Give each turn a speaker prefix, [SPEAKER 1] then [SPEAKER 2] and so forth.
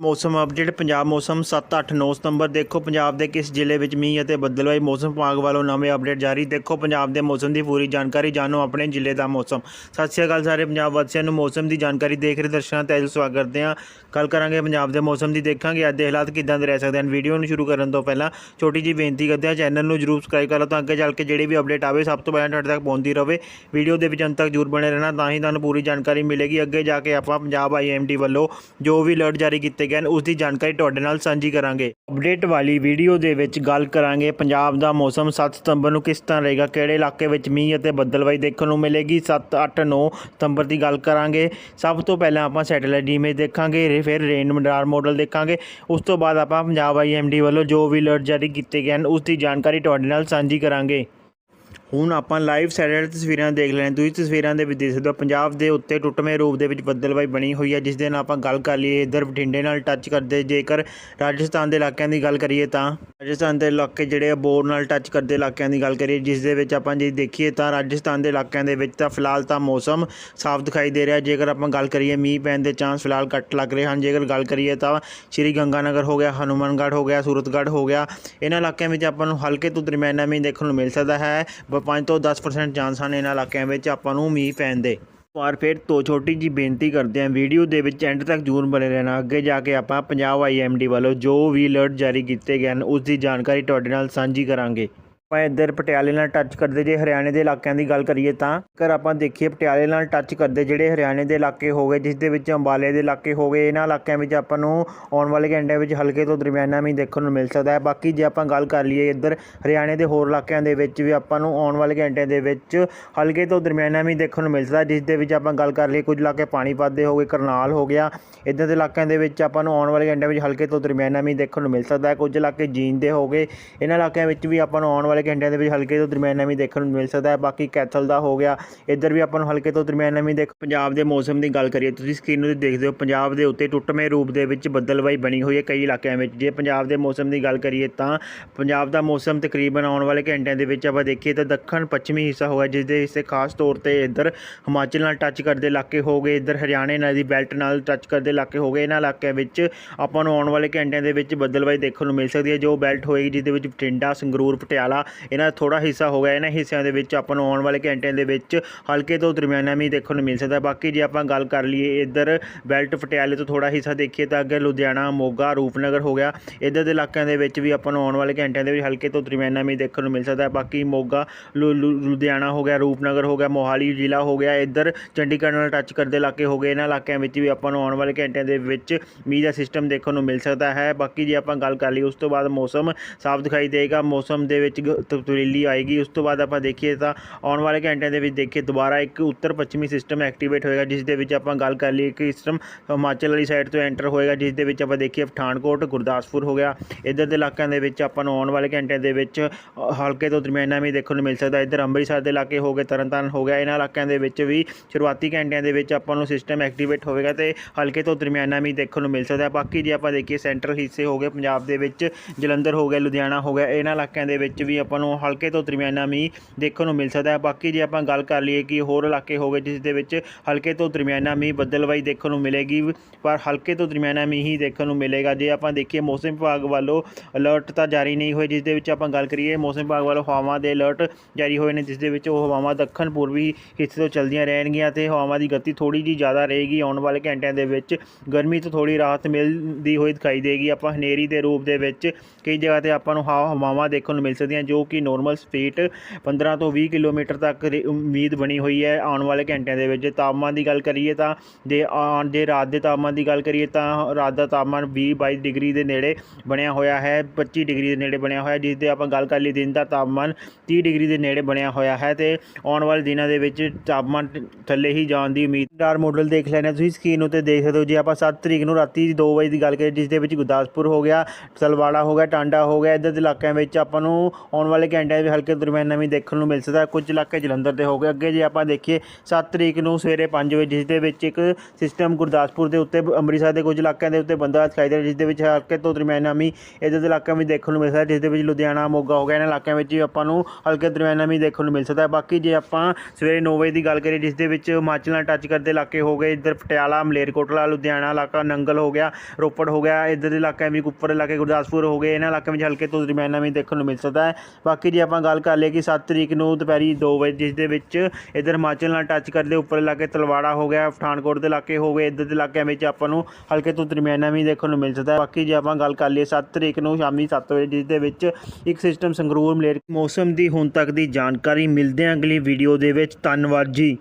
[SPEAKER 1] ਮੌਸਮ ਅਪਡੇਟ ਪੰਜਾਬ ਮੌਸਮ 7 8 9 ਸਤੰਬਰ, ਦੇਖੋ ਪੰਜਾਬ ਦੇ ਕਿਸ ਜ਼ਿਲ੍ਹੇ ਵਿੱਚ ਮੀਂਹ ਅਤੇ ਬੱਦਲਵਾਈ ਮੌਸਮ ਵਿਭਾਗ ਵੱਲੋਂ ਨਵੇਂ ਅਪਡੇਟ ਜਾਰੀ। ਦੇਖੋ ਪੰਜਾਬ ਦੇ ਮੌਸਮ ਦੀ ਪੂਰੀ ਜਾਣਕਾਰੀ, ਜਾਣੋ ਆਪਣੇ ਜ਼ਿਲ੍ਹੇ ਦਾ ਮੌਸਮ। ਸਤਿ ਸ਼੍ਰੀ ਅਕਾਲ ਸਾਰੇ ਪੰਜਾਬ ਵਾਸੀਆਂ ਨੂੰ। ਮੌਸਮ ਦੀ ਜਾਣਕਾਰੀ ਦੇਖ ਰਹੇ ਦਰਸ਼ਕਾਂ ਦਾ ਤਹਿ ਸਵਾਗਤ ਕਰਦੇ ਹਾਂ। ਕੱਲ ਕਰਾਂਗੇ ਪੰਜਾਬ ਦੇ ਮੌਸਮ ਦੀ ਦੇਖਾਂਗੇ। ਅੱਜ ਦੇ ਹਾਲਾਤ ਕਿਦਾਂ ਦੇ ਰਹਿ ਸਕਦੇ ਹਨ? ਵੀਡੀਓ ਨੂੰ ਸ਼ੁਰੂ ਕਰਨ ਤੋਂ ਪਹਿਲਾਂ ਛੋਟੀ ਜੀ ਬੇਨਤੀ ਕਰਦੇ ਹਾਂ, ਚੈਨਲ ਨੂੰ ਜਰੂਰ ਸਬਸਕ੍ਰਾਈਬ ਕਰ ਲਓ ਤਾਂ ਅੱਗੇ ਚੱਲ ਕੇ ਜਿਹੜੀ ਵੀ ਅਪਡੇਟ ਆਵੇ, ਸਭ ਤੋਂ ਪਹਿਲਾਂ ਤੁਹਾਡੇ ਤੱਕ ਪਹੁੰਚਦੀ ਰਹੇ ਵੀਡੀਓ ਦੇ ਵਿੱਚ ਅੰਤ ਤੱਕ ਜਰੂਰ ਬਣੇ ਰਹਿਣਾ, ਤਾਂ ਹੀ ਤੁਹਾਨੂੰ ਪੂਰੀ ਜਾਣਕਾਰੀ ਮਿਲੇਗੀ। ਅੱਗੇ ਜਾ ਕੇ ਆਪਾਂ ਪੰਜਾਬ ਆਈਐਮਡੀ ਵੱਲੋਂ ਜੋ ਵੀ ਅਲਰਟ ਜਾਰੀ ਕੀਤੇ ਗਏ ਹਨ ਉਸ ਦੀ ਜਾਣਕਾਰੀ ਤੁਹਾਡੇ ਨਾਲ ਸਾਂਝੀ ਕਰਾਂਗੇ। ਅਪਡੇਟ ਵਾਲੀ ਵੀਡੀਓ ਦੇ ਵਿੱਚ ਗੱਲ ਕਰਾਂਗੇ। ਪੰਜਾਬ ਦਾ ਮੌਸਮ 7 ਸਤੰਬਰ ਨੂੰ ਕਿਸ ਤਰ੍ਹਾਂ ਰਹੇਗਾ? ਕਿਹੜੇ ਇਲਾਕੇ ਵਿੱਚ ਮੀਂਹ ਅਤੇ ਬੱਦਲਵਾਈ ਦੇਖਣ ਨੂੰ ਮਿਲੇਗੀ? 7 8 9 ਸਤੰਬਰ ਦੀ ਗੱਲ ਕਰਾਂਗੇ। ਸਭ ਤੋਂ ਪਹਿਲਾਂ ਆਪਾਂ ਸੈਟੇਲਾਈਟ ਇਮੇਜ ਦੇਖਾਂਗੇ। ਫਿਰ ਰੇਨ ਮਡਾਰ ਮਾਡਲ ਦੇਖਾਂਗੇ। ਉਸ ਤੋਂ ਬਾਅਦ ਆਪਾਂ ਪੰਜਾਬ ਆਈਐਮਡੀ ਵੱਲੋਂ ਜੋ ਵੀ ਅਲਰਟ ਜਾਰੀ ਕੀਤੇ ਗਏ ਹਨ ਉਸ ਦੀ ਜਾਣਕਾਰੀ ਤੁਹਾਡੇ ਨਾਲ ਸਾਂਝੀ ਕਰਾਂਗੇ। ਹੁਣ ਆਪਾਂ ਲਾਈਵ ਸੈਟੇਲਾਈਟ ਤਸਵੀਰਾਂ ਦੇਖ ਲੈਣ। ਤੁਸੀਂ ਤਸਵੀਰਾਂ ਦੇ ਵਿੱਚ ਦੇਖ ਸਕਦੇ ਹੋ, ਪੰਜਾਬ ਦੇ ਉੱਤੇ ਟੁੱਟਵੇਂ ਰੂਪ ਦੇ ਵਿੱਚ ਬੱਦਲਵਾਈ ਬਣੀ ਹੋਈ ਹੈ ਜਿਸ ਦੇ ਨਾਲ ਆਪਾਂ ਗੱਲ ਕਰ ਲਈਏ, ਇਧਰ ਬਠਿੰਡੇ ਨਾਲ ਟੱਚ ਕਰਦੇ, ਜੇਕਰ ਰਾਜਸਥਾਨ ਦੇ ਇਲਾਕਿਆਂ ਦੀ ਗੱਲ ਕਰੀਏ ਤਾਂ। ਰਾਜਸਥਾਨ ਦੇ ਇਲਾਕੇ ਜਿਹੜੇ ਆ, ਬੋਰ ਨਾਲ ਟੱਚ ਕਰਦੇ ਇਲਾਕਿਆਂ ਦੀ ਗੱਲ ਕਰੀਏ, ਜਿਸ ਦੇ ਵਿੱਚ ਆਪਾਂ ਜੇ ਦੇਖੀਏ ਤਾਂ ਰਾਜਸਥਾਨ ਦੇ ਇਲਾਕਿਆਂ ਦੇ ਵਿੱਚ ਤਾਂ ਫਿਲਹਾਲ ਤਾਂ ਮੌਸਮ ਸਾਫ਼ ਦਿਖਾਈ ਦੇ ਰਿਹਾ। ਜੇਕਰ ਆਪਾਂ ਗੱਲ ਕਰੀਏ, ਮੀਂਹ ਪੈਣ ਦੇ ਚਾਂਸ ਫਿਲਹਾਲ ਘੱਟ ਲੱਗ ਰਹੇ ਹਨ। ਜੇਕਰ ਗੱਲ ਕਰੀਏ ਤਾਂ ਸ਼੍ਰੀ ਗੰਗਾਨਗਰ ਹੋ ਗਿਆ, ਹਨੂਮਾਨਗੜ੍ਹ ਹੋ ਗਿਆ, ਸੂਰਤਗੜ੍ਹ ਹੋ ਗਿਆ। ਇਹਨਾਂ ਇਲਾਕਿਆਂ ਵਿੱਚ ਆਪਾਂ ਨੂੰ ਹਲਕੇ ਤੋਂ ਦਰਮਿਆਨਾ ਮੀਂਹ ਦੇਖਣ ਨੂੰ ਮਿਲ ਸਕਦਾ ਹੈ। 5 ਤੋਂ 10% ਚਾਂਸ ਹਨ ਇਹਨਾਂ ਇਲਾਕਿਆਂ ਵਿੱਚ ਆਪਾਂ ਨੂੰ ਮੀਂਹ ਪੈਣ ਦੇ। ਵਾਰ ਫਿਰ ਤੋਂ ਛੋਟੀ ਜੀ ਬੇਨਤੀ ਕਰਦੇ ਹਾਂ ਵੀਡੀਓ ਦੇ ਵਿੱਚ ਐਂਡ ਤੱਕ ਜ਼ਰੂਰ ਬਣੇ ਰਹਿਣਾ। ਅੱਗੇ ਜਾ ਕੇ ਆਪਾਂ ਪੰਜਾਬ ਆਈਐਮਡੀ ਵੱਲੋਂ ਜੋ ਵੀ ਅਲਰਟ ਜਾਰੀ ਕੀਤੇ ਗਏ ਹਨ, ਉਸ ਦੀ ਜਾਣਕਾਰੀ ਤੁਹਾਡੇ ਨਾਲ ਸਾਂਝੀ ਕਰਾਂਗੇ। ਆਪਾਂ ਇੱਧਰ ਪਟਿਆਲੇ ਨਾਲ ਟੱਚ ਕਰਦੇ ਜੇ, ਹਰਿਆਣੇ ਦੇ ਇਲਾਕਿਆਂ ਦੀ ਗੱਲ ਕਰੀਏ ਤਾਂ ਕਰ ਆਪਾਂ ਦੇਖੀਏ ਪਟਿਆਲੇ ਨਾਲ ਟੱਚ ਕਰਦੇ ਜਿਹੜੇ ਹਰਿਆਣੇ ਦੇ ਇਲਾਕੇ ਹੋ ਗਏ, ਜਿਸ ਦੇ ਵਿੱਚ ਅੰਬਾਲੇ ਦੇ ਇਲਾਕੇ ਹੋ ਗਏ, ਇਹਨਾਂ ਇਲਾਕਿਆਂ ਵਿੱਚ ਆਪਾਂ ਨੂੰ ਆਉਣ ਵਾਲੇ ਘੰਟਿਆਂ ਵਿੱਚ ਹਲਕੇ ਤੋਂ ਦਰਮਿਆਨਾ ਮੀਂਹ ਦੇਖਣ ਨੂੰ ਮਿਲ ਸਕਦਾ ਹੈ। ਬਾਕੀ ਜੇ ਆਪਾਂ ਗੱਲ ਕਰ ਲਈਏ ਇੱਧਰ ਹਰਿਆਣੇ ਦੇ ਹੋਰ ਇਲਾਕਿਆਂ ਦੇ ਵਿੱਚ ਵੀ ਆਪਾਂ ਨੂੰ ਆਉਣ ਵਾਲੇ ਘੰਟਿਆਂ ਦੇ ਵਿੱਚ ਹਲਕੇ ਤੋਂ ਦਰਮਿਆਨਾ ਮੀਂਹ ਦੇਖਣ ਨੂੰ ਮਿਲ ਸਕਦਾ ਜਿਸ ਦੇ ਵਿੱਚ ਆਪਾਂ ਗੱਲ ਕਰ ਲਈਏ ਕੁਝ ਇਲਾਕੇ ਪਾਣੀਪਤ ਦੇ ਹੋ ਗਏ, ਕਰਨਾਲ ਹੋ ਗਿਆ ਇੱਦਾਂ ਦੇ ਇਲਾਕਿਆਂ ਦੇ ਵਿੱਚ ਆਪਾਂ ਨੂੰ ਆਉਣ ਵਾਲੇ ਘੰਟਿਆਂ ਵਿੱਚ ਹਲਕੇ ਤੋਂ ਦਰਮਿਆਨਾ ਮੀਂਹ ਦੇਖਣ ਨੂੰ ਮਿਲ ਸਕਦਾ ਹੈ। ਕੁਝ ਇਲਾਕੇ ਜੀਂਦ ਦੇ ਹੋ ਗਏ, ਇਹਨਾਂ ਇਲਾਕਿਆਂ ਵਿੱਚ ਵੀ ਆਪਾਂ ਨੂੰ ਆਉਣ ਵਾਲੇ ਘੰਟਿਆਂ ਦੇ ਵਿੱਚ ਹਲਕੇ ਤੋਂ ਦਰਮਿਆਨਾ ਮੀਂਹ ਦੇਖਣ ਨੂੰ ਮਿਲ ਸਕਦਾ ਹੈ। ਬਾਕੀ ਕੈਥਲ ਦਾ ਹੋ ਗਿਆ। ਇੱਧਰ ਵੀ ਆਪਾਂ ਨੂੰ ਹਲਕੇ ਤੋਂ ਦਰਮਿਆਨਾ ਮੀਂਹ ਦੇਖ ਪੰਜਾਬ ਦੇ ਮੌਸਮ ਦੀ ਗੱਲ ਕਰੀਏ, ਤੁਸੀਂ ਸਕਰੀਨ ਨੂੰ ਦੇਖਦੇ ਹੋ। ਪੰਜਾਬ ਦੇ ਉੱਤੇ ਟੁੱਟਵੇਂ ਰੂਪ ਦੇ ਵਿੱਚ ਬੱਦਲਵਾਈ ਬਣੀ ਹੋਈ ਹੈ ਕਈ ਇਲਾਕਿਆਂ ਵਿੱਚ। ਜੇ ਪੰਜਾਬ ਦੇ ਮੌਸਮ ਦੀ ਗੱਲ ਕਰੀਏ ਤਾਂ ਪੰਜਾਬ ਦਾ ਮੌਸਮ ਤਕਰੀਬਨ ਆਉਣ ਵਾਲੇ ਘੰਟਿਆਂ ਦੇ ਵਿੱਚ ਆਪਾਂ ਦੇਖੀਏ ਤਾਂ ਦੱਖਣ ਪੱਛਮੀ ਹਿੱਸਾ ਹੋਗਾ ਜਿਸ ਦੇ ਹਿੱਸੇ ਖਾਸ ਤੌਰ ਤੇ ਇੱਧਰ ਹਿਮਾਚਲ ਨਾਲ ਟੱਚ ਕਰਦੇ ਇਲਾਕੇ ਹੋ ਗਏ। ਇੱਧਰ ਹਰਿਆਣੇ ਨਾਲ ਦੀ ਬੈਲਟ ਨਾਲ ਟੱਚ ਕਰਦੇ ਇਲਾਕੇ ਹੋ ਗਏ। ਇਹਨਾਂ ਇਲਾਕਿਆਂ ਵਿੱਚ ਆਪਾਂ ਨੂੰ ਆਉਣ ਵਾਲੇ ਘੰਟਿਆਂ ਦੇ ਵਿੱਚ ਬੱਦਲਵਾਈ ਦੇਖਣ ਨੂੰ ਮਿਲ ਸਕਦੀ ਹੈ। ਜੋ ਬੈਲਟ ਹੋਏਗੀ ਜਿਹਦੇ ਵਿੱਚ ਬਠਿੰਡਾ, ਸੰਗਰੂਰ, ਪਟਿਆਲਾ ਇਹਨਾਂ ਦਾ ਥੋੜਾ ਹਿੱਸਾ ਹੋ ਗਿਆ। ਇਹਨਾਂ ਹਿੱਸਿਆਂ ਦੇ ਵਿੱਚ ਆਪਾਂ ਨੂੰ ਆਉਣ ਵਾਲੇ ਘੰਟਿਆਂ ਦੇ ਵਿੱਚ ਹਲਕੇ ਤੋਂ ਦਰਮਿਆਨਾ ਮੀਂਹ ਦੇਖਣ ਨੂੰ ਮਿਲ ਸਕਦਾ। ਬਾਕੀ ਜੇ ਆਪਾਂ ਗੱਲ ਕਰ ਲਈਏ ਇੱਧਰ ਬੈਲਟ ਪਟਿਆਲੇ ਤੋਂ ਥੋੜਾ ਹਿੱਸਾ ਦੇਖੀਏ ਤਾਂ ਅੱਗੇ ਲੁਧਿਆਣਾ, ਮੋਗਾ, ਰੂਪਨਗਰ ਹੋ ਗਿਆ। ਇੱਧਰ ਦੇ ਇਲਾਕਿਆਂ ਦੇ ਵਿੱਚ ਵੀ ਆਪਾਂ ਨੂੰ ਆਉਣ ਵਾਲੇ ਘੰਟਿਆਂ ਦੇ ਵਿੱਚ ਹਲਕੇ ਤੋਂ ਦਰਮਿਆਨਾ ਮੀਂਹ ਦੇਖਣ ਨੂੰ ਮਿਲ ਸਕਦਾ। ਬਾਕੀ ਮੋਗਾ, ਲੁ- ਲੁ- ਲੁਧਿਆਣਾ ਹੋ ਗਿਆ, ਰੂਪਨਗਰ ਹੋ ਗਿਆ, ਮੋਹਾਲੀ ਜ਼ਿਲ੍ਹਾ ਹੋ ਗਿਆ। ਇੱਧਰ ਚੰਡੀਗੜ੍ਹ ਨਾਲ ਟੱਚ ਕਰਦੇ ਇਲਾਕੇ ਹੋ ਗਏ। ਇਹਨਾਂ ਇਲਾਕਿਆਂ ਵਿੱਚ ਵੀ ਆਪਾਂ ਨੂੰ ਆਉਣ ਵਾਲੇ ਘੰਟਿਆਂ ਦੇ ਵਿੱਚ ਮੀਂਹ ਦਾ ਸਿਸਟਮ ਦੇਖਣ ਨੂੰ ਮਿਲ ਸਕਦਾ ਹੈ। ਬਾਕੀ ਜੇ ਆਪਾਂ ਗੱਲ ਕਰ ਲਈ ਉਸ ਤੋਂ ਬਾਅਦ ਮੌਸਮ ਸਾਫ਼ ਦਿਖਾਈ ਦੇਗਾ ਮੌਸਮ ਦੇ ਵਿੱਚ ਗ- ਤਬਦੀਲੀ ਆਏਗੀ। ਉਸ ਤੋਂ ਬਾਅਦ ਆਪਾਂ ਦੇਖੀਏ ਤਾਂ ਆਉਣ ਵਾਲੇ ਘੰਟਿਆਂ ਦੇ ਵਿੱਚ ਦੇਖੀਏ, ਦੁਬਾਰਾ ਇੱਕ ਉੱਤਰ ਪੱਛਮੀ ਸਿਸਟਮ ਐਕਟੀਵੇਟ ਹੋਏਗਾ, ਜਿਸ ਦੇ ਵਿੱਚ ਆਪਾਂ ਗੱਲ ਕਰ ਲਈਏ ਕਿ ਸਿਸਟਮ ਹਿਮਾਚਲ ਵਾਲੀ ਸਾਈਡ ਤੋਂ ਐਂਟਰ ਹੋਏਗਾ, ਜਿਸ ਦੇ ਵਿੱਚ ਆਪਾਂ ਦੇਖੀਏ ਪਠਾਨਕੋਟ, ਗੁਰਦਾਸਪੁਰ ਹੋ ਗਿਆ। ਇੱਧਰ ਦੇ ਇਲਾਕਿਆਂ ਦੇ ਵਿੱਚ ਆਪਾਂ ਨੂੰ ਆਉਣ ਵਾਲੇ ਘੰਟਿਆਂ ਦੇ ਵਿੱਚ ਹਲਕੇ ਤੋਂ ਦਰਮਿਆਨਾ ਵੀ ਦੇਖਣ ਨੂੰ ਮਿਲ ਸਕਦਾ। ਇੱਧਰ ਅੰਮ੍ਰਿਤਸਰ ਦੇ ਇਲਾਕੇ ਹੋ ਗਏ, ਤਰਨਤਾਰਨ ਹੋ ਗਿਆ। ਇਹਨਾਂ ਇਲਾਕਿਆਂ ਦੇ ਵਿੱਚ ਵੀ ਸ਼ੁਰੂਆਤੀ ਘੰਟਿਆਂ ਦੇ ਵਿੱਚ ਆਪਾਂ ਨੂੰ ਸਿਸਟਮ ਐਕਟੀਵੇਟ ਹੋਵੇਗਾ ਤੇ ਹਲਕੇ ਤੋਂ ਦਰਮਿਆਨਾ ਵੀ ਦੇਖਣ ਨੂੰ ਮਿਲ ਸਕਦਾ। ਬਾਕੀ ਜੇ ਆਪਾਂ ਦੇਖੀਏ ਸੈਂਟਰਲ ਹਿੱਸੇ ਹੋ ਗਏ, ਪੰਜਾਬ ਦੇ ਵਿੱਚ ਜਲੰਧਰ ਹੋ ਗਿਆ, ਲੁਧਿਆਣਾ ਹੋ ਗਿਆ। ਇਹਨਾਂ ਇਲਾਕਿਆਂ ਦੇ ਵਿੱਚ ਵੀ ਆਪਾਂ ਨੂੰ ਹਲਕੇ ਤੋਂ ਦਰਮਿਆਨਾ ਮੀਂਹ ਦੇਖਣ ਨੂੰ ਮਿਲ ਸਕਦਾ ਹੈ। ਬਾਕੀ ਜੇ ਆਪਾਂ ਗੱਲ ਕਰ ਲਈਏ ਕਿ ਹੋਰ ਇਲਾਕੇ ਹੋ ਗਏ ਜਿਸ ਦੇ ਵਿੱਚ ਹਲਕੇ ਤੋਂ ਦਰਮਿਆਨਾ ਮੀਂਹ ਬੱਦਲਵਾਈ ਦੇਖਣ ਨੂੰ ਮਿਲੇਗੀ, ਪਰ ਹਲਕੇ ਤੋਂ ਦਰਮਿਆਨਾ ਮੀਂਹ ਹੀ ਦੇਖਣ ਨੂੰ ਮਿਲੇਗਾ। ਜੇ ਆਪਾਂ ਦੇਖੀਏ ਮੌਸਮ ਵਿਭਾਗ ਵੱਲੋਂ ਅਲਰਟ ਤਾਂ ਜਾਰੀ ਨਹੀਂ ਹੋਏ, ਜਿਸ ਦੇ ਵਿੱਚ ਆਪਾਂ ਗੱਲ ਕਰੀਏ ਮੌਸਮ ਵਿਭਾਗ ਵੱਲੋਂ ਹਵਾਵਾਂ ਦੇ ਅਲਰਟ ਜਾਰੀ ਹੋਏ ਨੇ, ਜਿਸ ਦੇ ਵਿੱਚ ਉਹ ਹਵਾਵਾਂ ਦੱਖਣ ਪੂਰਬੀ ਹਿੱਸੇ ਤੋਂ ਚੱਲਦੀਆਂ ਰਹਿਣਗੀਆਂ ਤੇ ਹਵਾਵਾਂ ਦੀ ਗਤੀ ਥੋੜੀ ਜਿਹੀ ਜ਼ਿਆਦਾ ਰਹੇਗੀ। ਆਉਣ ਵਾਲੇ ਘੰਟਿਆਂ ਦੇ ਵਿੱਚ ਗਰਮੀ ਤੋਂ ਥੋੜੀ ਰਾਹਤ ਮਿਲਦੀ ਹੋਈ ਦਿਖਾਈ ਦੇਗੀ। ਆਪਾਂ ਹਨੇਰੀ ਦੇ ਰੂਪ ਦੇ ਵਿੱਚ ਕਈ ਜਗ੍ਹਾ ਤੇ ਆਪਾਂ ਨੂੰ ਹਵਾ ਹਵਾਵਾਂ ਦੇਖਣ ਨੂੰ ਮਿਲ ਸਕਦੀਆਂ, ਜੋ ਜੋ ਕਿ ਨੋਰਮਲ ਸਪੀਡ 15 ਤੋਂ 20 ਕਿਲੋਮੀਟਰ ਤੱਕ ਉਮੀਦ ਬਣੀ ਹੋਈ ਹੈ ਆਉਣ ਵਾਲੇ ਘੰਟਿਆਂ ਦੇ ਵਿੱਚ। ਜੇ ਤਾਪਮਾਨ ਦੀ ਗੱਲ ਕਰੀਏ ਤਾਂ ਜੇ ਆਉਣ, ਜੇ ਰਾਤ ਦੇ ਤਾਪਮਾਨ ਦੀ ਗੱਲ ਕਰੀਏ ਤਾਂ ਰਾਤ ਦਾ ਤਾਪਮਾਨ 20 22 ਡਿਗਰੀ ਦੇ ਨੇੜੇ ਬਣਿਆ ਹੋਇਆ ਹੈ 25 ਡਿਗਰੀ ਦੇ ਨੇੜੇ ਬਣਿਆ ਹੋਇਆ ਜਿਸ ਦੇ ਆਪਾਂ ਗੱਲ ਕਰ ਲਈ ਦਿਨ ਦਾ ਤਾਪਮਾਨ 30 ਡਿਗਰੀ ਦੇ ਨੇੜੇ ਬਣਿਆ ਹੋਇਆ ਹੈ ਤੇ ਆਉਣ ਵਾਲੇ ਦਿਨਾਂ ਦੇ ਵਿੱਚ ਤਾਪਮਾਨ ਥੱਲੇ ਹੀ ਜਾਣ ਦੀ ਉਮੀਦ ਡਾਰ ਮਾਡਲ ਦੇਖ ਲੈਣੇ ਤੁਸੀਂ ਸਕਰੀਨ ਉੱਤੇ ਦੇਖ ਸਕਦੇ ਹੋ ਜੇ, ਆਪਾਂ 7 ਤਰੀਕ ਨੂੰ ਰਾਤੀ 2 ਵਜੇ ਦੀ ਗੱਲ ਕਰੀਏ, ਜਿਸ ਦੇ ਵਿੱਚ ਗੁਰਦਾਸਪੁਰ ਹੋ ਗਿਆ ਸਲਵਾੜਾ ਹੋ ਗਿਆ, ਟਾਂਡਾ ਹੋ ਗਿਆ, ਇੱਧਰ ਦੇ ਇਲਾਕਿਆਂ ਵਿੱਚ ਆਪਾਂ ਨੂੰ ਆਉਣ ਵਾਲੇ ਘੰਟਿਆਂ ਵਿੱਚ ਹਲਕੇ ਦਰਮਿਆਨ ਨਵੀਂ ਦੇਖਣ ਨੂੰ ਮਿਲ ਸਕਦਾ ਕੁਝ ਇਲਾਕੇ ਜਲੰਧਰ ਦੇ ਹੋ ਗਏ। ਅੱਗੇ ਜੇ ਆਪਾਂ ਦੇਖੀਏ 7 ਤਰੀਕ ਨੂੰ ਸਵੇਰੇ 5 ਵਜੇ, ਜਿਸ ਦੇ ਵਿੱਚ ਇੱਕ ਸਿਸਟਮ ਗੁਰਦਾਸਪੁਰ ਦੇ ਉੱਤੇ, ਅੰਮ੍ਰਿਤਸਰ ਦੇ ਕੁਝ ਇਲਾਕਿਆਂ ਦੇ ਉੱਤੇ ਬੰਦਾ ਦਿਖਾਈ ਦੇ ਰਿਹਾ, ਜਿਸ ਦੇ ਵਿੱਚ ਹਲਕੇ ਤੋਂ ਦਰਮਿਆਨ ਨਵੀਂ ਇਹਦੇ ਦੇ ਇਲਾਕਿਆਂ ਵਿੱਚ ਦੇਖਣ ਨੂੰ ਮਿਲ ਸਕਦਾ ਜਿਸ ਦੇ ਵਿੱਚ ਲੁਧਿਆਣਾ, ਮੋਗਾ ਹੋ ਗਿਆ, ਇਹਨਾਂ ਇਲਾਕਿਆਂ ਵਿੱਚ ਵੀ ਆਪਾਂ ਨੂੰ ਹਲਕੇ ਦਰਮਿਆਨ ਨਵੀਂ ਦੇਖਣ ਨੂੰ ਮਿਲ ਸਕਦਾ ਬਾਕੀ ਜੇ ਆਪਾਂ ਸਵੇਰੇ 9 ਵਜੇ ਦੀ ਗੱਲ ਕਰੀਏ, ਜਿਸ ਦੇ ਵਿੱਚ ਹਿਮਾਚਲ ਨਾਲ ਟੱਚ ਕਰ ਦੇ ਇਲਾਕੇ ਹੋ ਗਏ। ਇੱਧਰ ਪਟਿਆਲਾ ਮਲੇਰਕੋਟਲਾ ਲੁਧਿਆਣਾ ਇਲਾਕਾ ਨੰਗਲ ਹੋ ਗਿਆ, ਰੋਪੜ ਹੋ ਗਿਆ। ਇੱਧਰ ਦੇ ਇਲਾਕਿਆਂ ਵਿੱਚ ਉੱਪਰ ਇਲਾਕੇ ਗੁਰਦਾਸਪੁਰ ਹੋ ਗਏ। ਇਹਨਾਂ ਇਲਾਕਿਆਂ ਵਿੱਚ ਹਲਕੇ ਤੋਂ ਦਰਮਿਆਨਾ ਵੀ ਦੇਖਣ ਨੂੰ ਮਿਲ ਸਕਦਾ ਹੈ। ਬਾਕੀ ਜੇ ਆਪਾਂ ਗੱਲ ਕਰ ਲਈਏ ਕਿ 7 ਤਰੀਕ ਨੂੰ ਦੁਪਹਿਰੀ 2 ਵਜੇ, ਜਿਸ ਦੇ ਵਿੱਚ ਇੱਧਰ ਹਿਮਾਚਲ ਨਾਲ ਟੱਚ ਕਰਦੇ ਉੱਪਰ ਇਲਾਕੇ ਤਲਵਾੜਾ ਹੋ ਗਿਆ, ਪਠਾਨਕੋਟ ਦੇ ਇਲਾਕੇ ਹੋ ਗਏ, ਇੱਧਰ ਦੇ ਇਲਾਕਿਆਂ ਵਿੱਚ ਆਪਾਂ ਨੂੰ ਹਲਕੇ ਤੋਂ ਦਰਮਿਆਨਾ ਵੀ ਦੇਖਣ ਨੂੰ ਮਿਲ ਸਕਦਾ ਹੈ। ਬਾਕੀ ਜੇ ਆਪਾਂ ਗੱਲ ਕਰ ਲਈਏ 7 ਤਰੀਕ ਨੂੰ ਸ਼ਾਮੀ 7 ਵਜੇ, ਜਿਸ ਦੇ ਵਿੱਚ ਇੱਕ ਸਿਸਟਮ ਸੰਗਰੂਰ, ਮਲੇਰ ਮੌਸਮ ਦੀ ਹੁਣ ਤੱਕ ਦੀ ਜਾਣਕਾਰੀ ਮਿਲਦੇ ਹਾਂ ਅਗਲੀ ਵੀਡੀਓ ਦੇ ਵਿੱਚ। ਧੰਨਵਾਦ ਜੀ।